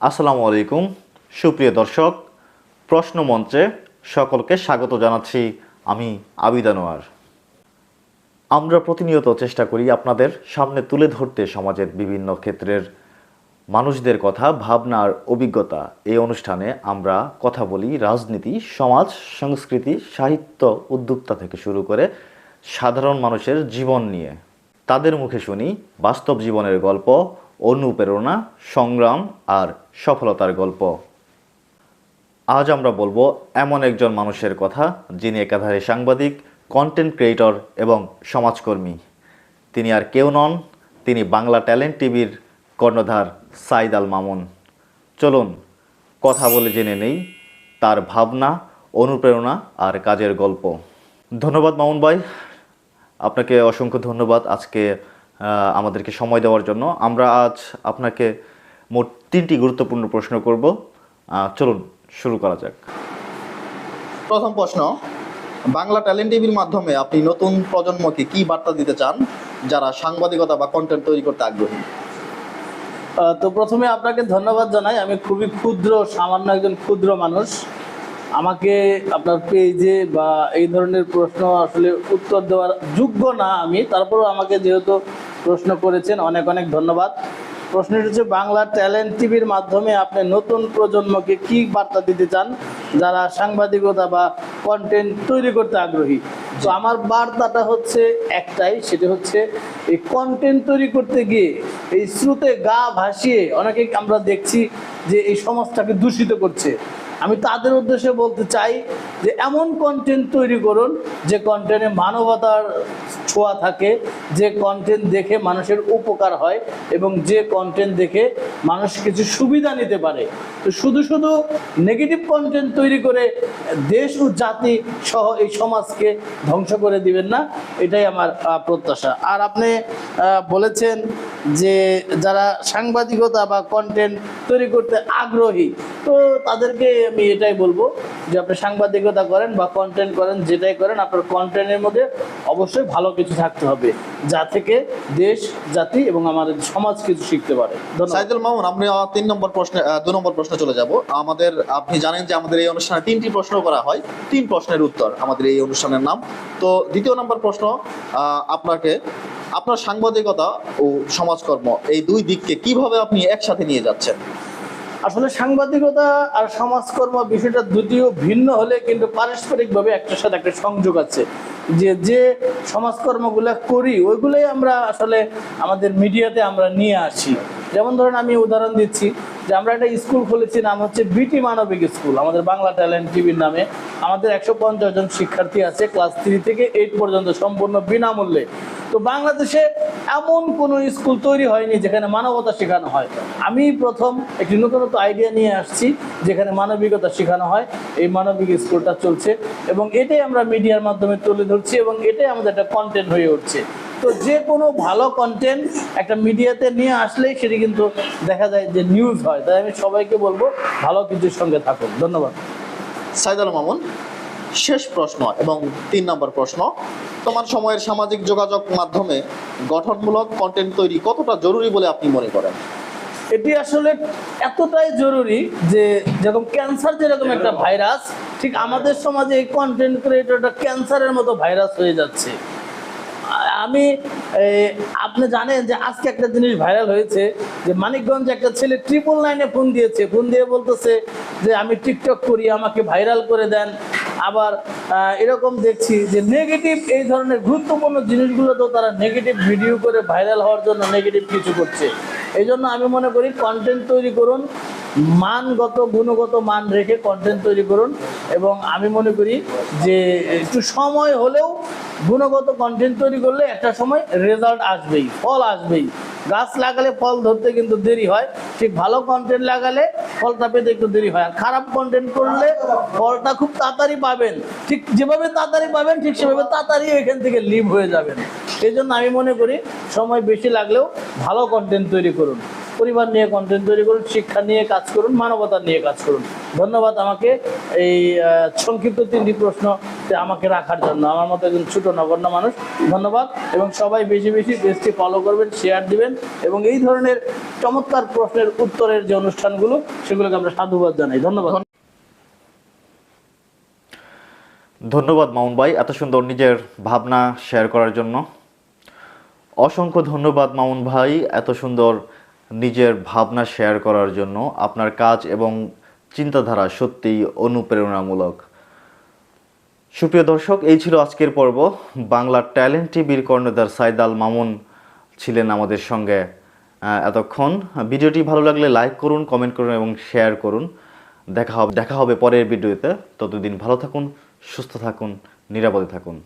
আসসালামু আলাইকুম। সুপ্রিয় দর্শক প্রশ্ন মঞ্চে সকলকে স্বাগত জানাচ্ছি আমি আবিদানোয়ার আমরা প্রতিনিয়ত চেষ্টা করি আপনাদের সামনে তুলে ধরতে সমাজের বিভিন্ন ক্ষেত্রের মানুষদের কথা, ভাবনা আর অভিজ্ঞতা। এই অনুষ্ঠানে আমরা কথা বলি রাজনীতি, সমাজ, সংস্কৃতি, সাহিত্য উদ্যোক্তা থেকে শুরু করে সাধারণ মানুষের জীবন নিয়ে। তাদের মুখে শুনি বাস্তব জীবনের গল্প অনুপ্রেরণা, সংগ্রাম আর সফলতার গল্প। আজ আমরা বলব এমন একজন মানুষের কথা যিনি একাধারে সাংবাদিক কন্টেন্ট ক্রিয়েটর এবং সমাজকর্মী। তিনি আর কেউ নন, তিনি বাংলা ট্যালেন্ট টিভির কর্ণধার সাইদ আল মামুন। চলুন, কথা বলে জেনে নেই তার ভাবনা, অনুপ্রেরণা আর কাজের গল্প। ধন্যবাদ মামুন ভাই। আপনাকে অসংখ্য ধন্যবাদ আজকে আমাদেরকে সময় দেওয়ার জন্য। আমরা আজ আপনাকে মোট তিনটি গুরুত্বপূর্ণ প্রশ্ন করব। চলুন শুরু করা যাক। প্রথম প্রশ্ন বাংলা ট্যালেন্ট টিভির মাধ্যমে আপনি নতুন প্রজন্মকে কি বার্তা দিতে চান যারা সাংবাদিকতা বা কন্টেন্ট তৈরি করতে আগ্রহী? তো প্রথমে আপনাকে ধন্যবাদ জানাই। আমি খুবই ক্ষুদ্র সামান্য একজন ক্ষুদ্র মানুষ। আমাকে আপনার পেজে বা এই ধরনের প্রশ্ন আসলে উত্তর দেওয়ার যোগ্য না আমি। তারপরেও আমাকে যেহেতু প্রশ্ন করেছেন, অনেক অনেক ধন্যবাদ। প্রশ্নটি হচ্ছে, বাংলা ট্যালেন্ট টিভির মাধ্যমে আপনি নতুন প্রজন্মকে কি বার্তা দিতে চান? যারা সাংবাদিকতা বা কন্টেন্ট তৈরি করতে আগ্রহী। তো আমার বার্তাটা হচ্ছে একটাই, সেটা হচ্ছে, এই কন্টেন্ট তৈরি করতে গিয়ে এই স্রোতে গা ভাসিয়ে অনেকে আমরা দেখছি যে এই সমাজটাকে দূষিত করছে। আমি তাদের উদ্দেশ্যে বলতে চাই যে, এমন কন্টেন্ট তৈরি করুন যে কন্টেন্টে মানবতার ছোঁয়া থাকে, যে কন্টেন্ট দেখে মানুষের উপকার হয় এবং যে কন্টেন্ট দেখে মানুষ কিছু সুবিধা নিতে পারে। তো শুধু শুধু নেগেটিভ কন্টেন্ট তৈরি করে দেশ ও জাতি সহ এই সমাজকে ধ্বংস করে দিবেন না, এটাই আমার প্রত্যাশা। আর আপনি বলেছেন যে যারা সাংবাদিকতা বা কন্টেন্ট তৈরি করতে আগ্রহী, তো তাদেরকে আমি এটাই বলব যে আপনি সাংবাদিকতা করেন বা কন্টেন্ট করেন, যেটাই করেন, আপনার কন্টেন্টের মধ্যে অবশ্যই ভালো কিছু থাকতে হবে, যা থেকে দেশ, জাতি এবং আমাদের সমাজ কিছু শিখতে পারে। সাইদুল মামুন, আপনি তিন নম্বর প্রশ্নে দু নম্বর প্রশ্নে চলে যাব। আমাদের, আপনি জানেন যে আমাদের এই অনুষ্ঠানে তিনটি প্রশ্ন করা হয়, তিন প্রশ্নের উত্তর আমাদের এই অনুষ্ঠানের নাম। তো দ্বিতীয় নম্বর প্রশ্ন আপনাকে, আপনার সাংবাদিকতা ও সমাজকর্ম এই দুই দিককে কীভাবে আপনি একসাথে নিয়ে যাচ্ছেন? আসলে সাংবাদিকতা আর সমাজকর্ম বিষয়টা দুটিও ভিন্ন হলে কিন্তু পারস্পরিকভাবে একটার সাথে একটা সংযোগ আছে। যে যে সমাজকর্মগুলো করি, ওইগুলোই আমরা আসলে আমাদের মিডিয়াতে আমরা নিয়ে আসি। যেমন ধরেন আমি উদাহরণ দিচ্ছি যে, আমরা একটা স্কুল খুলেছি, নাম হচ্ছে বিটি মানবিক স্কুল। আমাদের বাংলা ট্যালেন্ট টিভির নামে। আমাদের একশো পঞ্চাশ জন শিক্ষার্থী আছে, ক্লাস থ্রি থেকে এইট পর্যন্ত সম্পূর্ণ বিনামূল্যে। তো বাংলাদেশে এমন কোনো স্কুল তৈরি হয়নি যেখানে মানবতা শেখানো হয়। আমি প্রথম একটি নতুনত্ব আইডিয়া নিয়ে আসছি যেখানে মানবিকতা শেখানো হয়। এই মানবিক স্কুলটা চলছে এবং এটাই আমরা মিডিয়ার মাধ্যমে তুলে ধরছি এবং এটাই আমাদের একটা কন্টেন্ট হয়ে উঠছে। তো যে কোনো ভালো কন্টেন্ট একটা মিডিয়াতে নিয়ে আসলেই সেটি কিন্তু দেখা যায় যে নিউজ হয়। তাই আমি সবাইকে বলব ভালো কিছুর সঙ্গে থাকুন। ধন্যবাদ। সাইদুল মামুন। শেষ প্রশ্ন এবং তিন নম্বর প্রশ্ন, তোমার সময়ের সামাজিক যোগাযোগ মাধ্যমে গঠনমূলক কন্টেন্ট তৈরি কতটা জরুরি বলে আপনি মনে করেন? এটি আসলে এতটাই জরুরি যে যেরকম ক্যান্সার যেরকম একটা ভাইরাস ঠিক আমাদের সমাজে এই কন্টেন্ট ক্রিয়েটরটা ক্যান্সারের মতো ভাইরাস হয়ে যাচ্ছে। আমি আপনি জানেন যে আজকে একটা জিনিস ভাইরাল হয়েছে যে মানিকগঞ্জে একটা ছেলে ট্রিপল নাইনে ফোন দিয়েছে। ফোন দিয়ে বলতেছে যে, আমি টিকটক করি, আমাকে ভাইরাল করে দেন। আবার এরকম দেখছি যে নেগেটিভ এই ধরনের গুরুত্বপূর্ণ জিনিসগুলো তো তারা নেগেটিভ ভিডিও করে ভাইরাল হওয়ার জন্য নেগেটিভ কিছু করছে। এই জন্য আমি মনে করি কন্টেন্ট তৈরি করুন, মানগত, গুণগত মান রেখে কন্টেন্ট তৈরি করুন এবং আমি মনে করি যে একটু সময় হলেও গুণগত কন্টেন্ট তৈরি করলে একটা সময় রেজাল্ট আসবেই, ফল আসবেই। গাছ লাগালে ফল ধরতে কিন্তু দেরি হয়। ঠিক ভালো কন্টেন্ট লাগালে ফলটা পেতে একটু দেরি হয়। আর খারাপ কন্টেন্ট করলে ফলটা খুব তাড়াতাড়ি পাবেন। ঠিক যেভাবে তাড়াতাড়ি পাবেন, ঠিক সেভাবে তাড়াতাড়ি এখান থেকে লিভ হয়ে যাবেন। এই জন্য আমি মনে করি সময় বেশি লাগলেও ভালো কন্টেন্ট তৈরি করুন। পরিবার নিয়ে কন্টেন্ট তৈরি করুন, শিক্ষা নিয়ে কাজ করুন, মানবতা নিয়ে কাজ করুন। ধন্যবাদ আমাকে এই সংক্ষিপ্ত তিনটি প্রশ্ন আমাকে রাখার জন্য। আমার মতো একজন ছোট নগণ্য মানুষ। ধন্যবাদ। এবং সবাই বেশি বেশি পেজটি ফলো করবেন শেয়ার দিবেন এবং এই ধরনের চমৎকার প্রশ্নের উত্তরের যে অনুষ্ঠানগুলো, সেগুলোকে আমরা সাধুবাদ জানাই। ধন্যবাদ। ধন্যবাদ মামুন ভাই, এত সুন্দর নিজের ভাবনা শেয়ার করার জন্য। অসংখ্য ধন্যবাদ মামুন ভাই, এত সুন্দর নিজের ভাবনা শেয়ার করার জন্য। আপনার কাজ এবং চিন্তাধারা সত্যিই অনুপ্রেরণামূলক। সুপ্রিয় দর্শক, এই ছিল আজকের পর্ব। বাংলার ট্যালেন্ট টিভির কর্ণদার সাইদ আল মামুন ছিলেন আমাদের সঙ্গে এতক্ষণ। ভিডিওটি ভালো লাগলে লাইক করুন, কমেন্ট করুন এবং শেয়ার করুন। দেখা হবে দেখা হবে পরের ভিডিওতে। ততদিন ভালো থাকুন, সুস্থ থাকুন, নিরাপদে থাকুন।